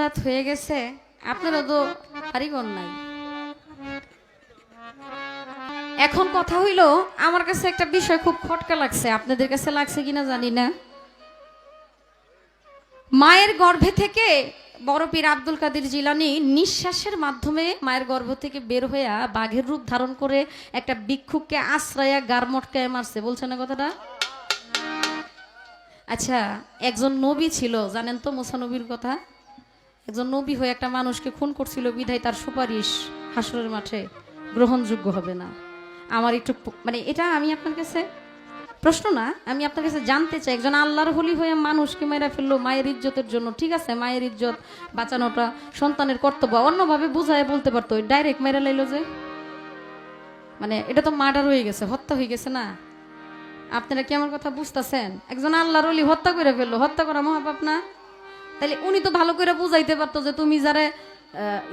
রাত হয়ে গেছে আপনারা তো কারিগর নাই। এখন কথা হইল, আমার কাছে একটা বিষয় খুব খটকা লাগছে, আপনাদের কাছে লাগছে কিনা জানি না। মায়ের গর্ভে থেকে বড় পীর আব্দুল কাদের জিলানি নিঃশ্বাসের মাধ্যমে মায়ের গর্ভ থেকে বের হইয়া বাঘের রূপ ধারণ করে একটা ভিক্ষুককে আশ্রয়া গারমটকায় মারছে বলছে না কথাটা? আচ্ছা একজন নবী ছিল, জানেন তো মুসা নবীর কথা? একজন নবী হয়ে একটা মানুষকে খুন করছিল বিধায় তার সুপারিশ হাসরের মাঠে গ্রহণযোগ্য হবে না। আমার একটু মানে এটা আমি আপনার কাছে প্রশ্ন না, আমি আপনার কাছে জানতে চাই, একজন আল্লাহর হলি হয়ে মানুষকে মেরা ফেলল মায়ের ইজ্জতের জন্য, ঠিক আছে? মায়ের ইজ্জত বাঁচানোটা সন্তানের কর্তব্য, অন্যভাবে বুঝায় বলতে পারতো ডাইরেক্ট মেরা লাইলো যে। মানে এটা তো মার্ডার হয়ে গেছে, হত্যা হয়ে গেছে না। আপনারা কি আমার কথা বুঝতেছেন? একজন আল্লাহর অলি হত্যা করে ফেলল, হত্যা করা মহাপাপ না? তাহলে উনি তো ভালো করে বুঝাইতে পারতো যে তুমি যারা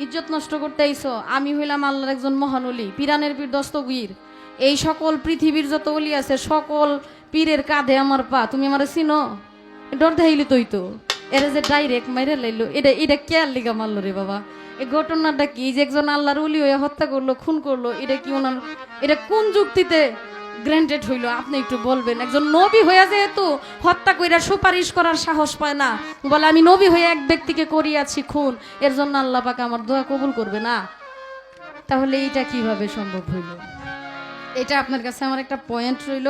ইজ্জত নষ্ট করতে আইছো, আমি হইলাম আল্লাহর একজন মহান অলি পিরানের পীর দস্তগীর এই সকল পৃথিবীর যত অলি আছে, সকল পীরের কাঁধে আমার পা, তুমি আমার চিনো? ডর দেখাইলি তুই তো। এরা যে ডাইরেক্ট মাইরে লাইলো, এটা এটা কে আর লিগা মারলো রে বাবা? এই ঘটনাটা কি? যে একজন আল্লাহর উলি হয়ে হত্যা করল, খুন করল, এটা কি ওনার, এটা কোন যুক্তিতে গ্র্যান্টেড হইল, আপনি একটু বলবেন, একজন নবী হয়ে যেহেতু হত্যা কইরা সুপারিশ করার সাহস পায় না বলে আমি নবী হয়ে এক ব্যক্তিকে করিয়াছি খুন, এর জন্য আল্লাহ পাক আমার দোয়া কবুল করবে না। তাহলে এইটা কীভাবে সম্ভব হইল? এটা আপনার কাছে আমার একটা পয়েন্ট রইল।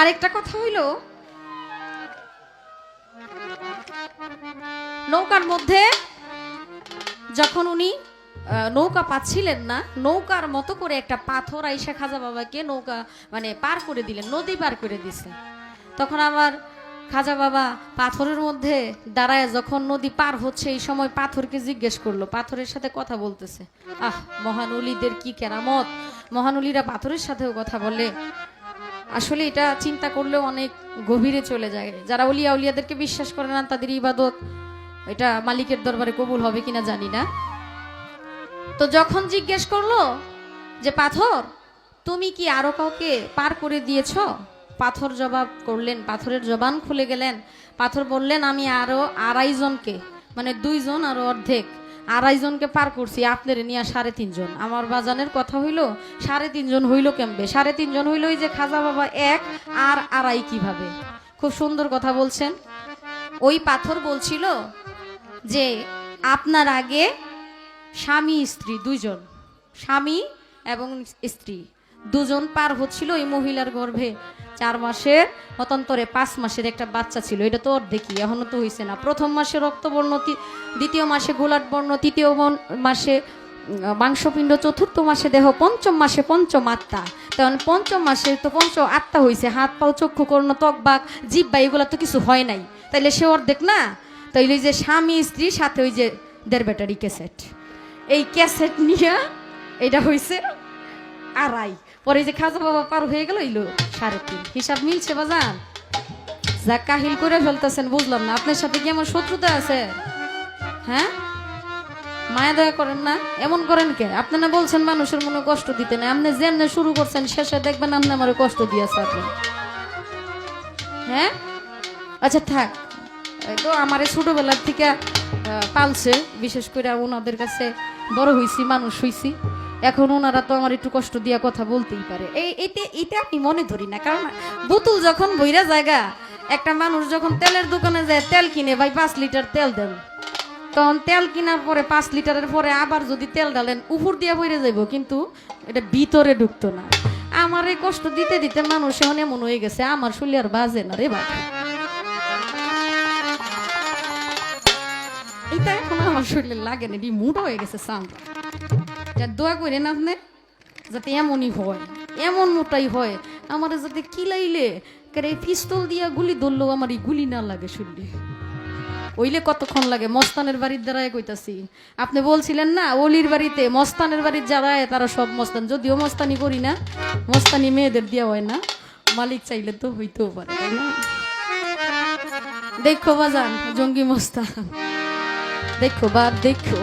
আরেকটা কথা হইল, নৌকার মধ্যে যখন উনি নৌকা পাচ্ছিলেন না। নৌকার মতো করে একটা পাথর আইসা খাজা বাবাকে নৌকা মানে পার করে দিলেন, নদী পার করে দিছে। তখন আমার খাজা বাবা পাথরের মধ্যে দাঁড়ায় যখন নদী পার হচ্ছে, এই সময় পাথরকে জিজ্ঞেস করল, পাথরের সাথে কথা বলতেছে। আহ মহানুলিদের কি কেরামত? মহানুলিরা পাথরের সাথেও কথা বলে। আসলে এটা চিন্তা করলেও অনেক গভীরে চলে যায়। যারা উলিয়া উলিয়াদেরকে বিশ্বাস করে না, তাদের ইবাদত, এটা মালিকের দরবারে কবুল হবে কিনা জানি না। তো যখন জিজ্ঞেস করল যে, পাথর, তুমি কি আরও কাউকে পার করে দিয়েছ? পাথর জবাব করলেন, পাথরের জবান খুলে গেলেন। পাথর বললেন, আমি আরও আড়াইজনকে মানে দুইজন আর অর্ধেক আড়াইজনকে পার করছি, আপনার নিয়ে সাড়ে তিনজন আমার বাজানের কথা হইল, সাড়ে তিনজন হইল কেমবে? সাড়ে তিনজন হইল যে খাজা বাবা এক আর আড়াই কীভাবে? খুব সুন্দর কথা বলছেন। ওই পাথর বলছিল যে, আপনার আগে স্বামী, স্ত্রী, দুইজন। স্বামী এবং স্ত্রী। দুজন পার হচ্ছিল এই মহিলার গর্ভে চার মাসের অতন্তরে পাঁচ মাসের একটা বাচ্চা ছিল। এটা তো অর্ধেকই, এখনও তো হয়েছে না। প্রথম মাসে রক্তবর্ণ দ্বিতীয় মাসে গোলাট বর্ণ তৃতীয় মাসে মাংসপিণ্ড, চতুর্থ মাসে দেহ, পঞ্চম মাসে পঞ্চম আত্মা। তখন পঞ্চম মাসে তো পঞ্চ আত্মা হয়েছে হাত, পাও, চক্ষু, কর্ণ, ত্বক, বাক, জিভ বা এগুলো তো কিছু হয় নাই। তাইলে সে অর্ধেক না? তাইলে ওই যে স্বামী স্ত্রী সাথে ওই যে দেড় ব্যাটারি ক্যাসেট। এই ক্যাসেট নিয়ে এটা হয়েছে আড়াই। পরে যে খাজা বাবা পার হয়ে গেল, ইলো সাড়ে তিন। হিসাব মিলছে বাজান? যা কাহিল করে ফেলতেছেন, বুঝলাম না। আপনার সাথে কি আমার শত্রুতা আছে? হ্যাঁ? মায়া দয়া করেন না। এমন করেন কে? আপনি না বলছেন মানুষের মনে কষ্ট দিতে না। আপনি যেমনে শুরু করছেন, শেষে দেখবেন আপনি আমার কষ্ট দিয়েছে আপনি। হ্যাঁ? আচ্ছা থাক। তো আমার ছোটবেলার থেকে পালছে, বিশেষ করে ওনাদের কাছে বড় হইছি, মানুষ হইছি। এখন ওনারা তো আমার একটু কষ্ট দিয়া কথা বলতেই পারে। এই এটা এটা আমি মনে ধরি না, কারণ বোতল যখন বইরা জায়গা, একটা মানুষ যখন তেলের দোকানে যায়, তেল কিনে, ভাই, পাঁচ লিটার তেল দেন। তখন তেল কেনার পরে পাঁচ লিটারের পরে আবার যদি তেল ডালেন উপর দিয়ে বইরে যাইব, কিন্তু এটা ভিতরে ঢুকতো না। আমার এই কষ্ট দিতে দিতে মানুষ এখন এমন হয়ে গেছে, আমার শুলি আর বাজে না রে বাবা এটা এখন আমার শরীরে লাগে না এটি মুড হয়ে গেছে সাউন্ড যা দোয়া করেন আপনি, যাতে এমনই হয় এমন মোটাই হয়। আমার যাতে কিলাইলে, কারে পিস্তল দিয়া গুলি ধরলেও আমার এই গুলি না লাগে শুনলে ওইলে কতক্ষণ লাগে? মস্তানের বাড়ির দ্বারাই কইতাছি। আপনি বলছিলেন না, অলির বাড়িতে মস্তানের বাড়ির যারা তারা সব মস্তান। যদিও মস্তানি করি না, মস্তানি মেয়েদের দেওয়া হয় না। মালিক চাইলে তো হইতেও পারে, তাই না? দেখো বাজান, জঙ্গি মস্তান। দেখো বা দেখো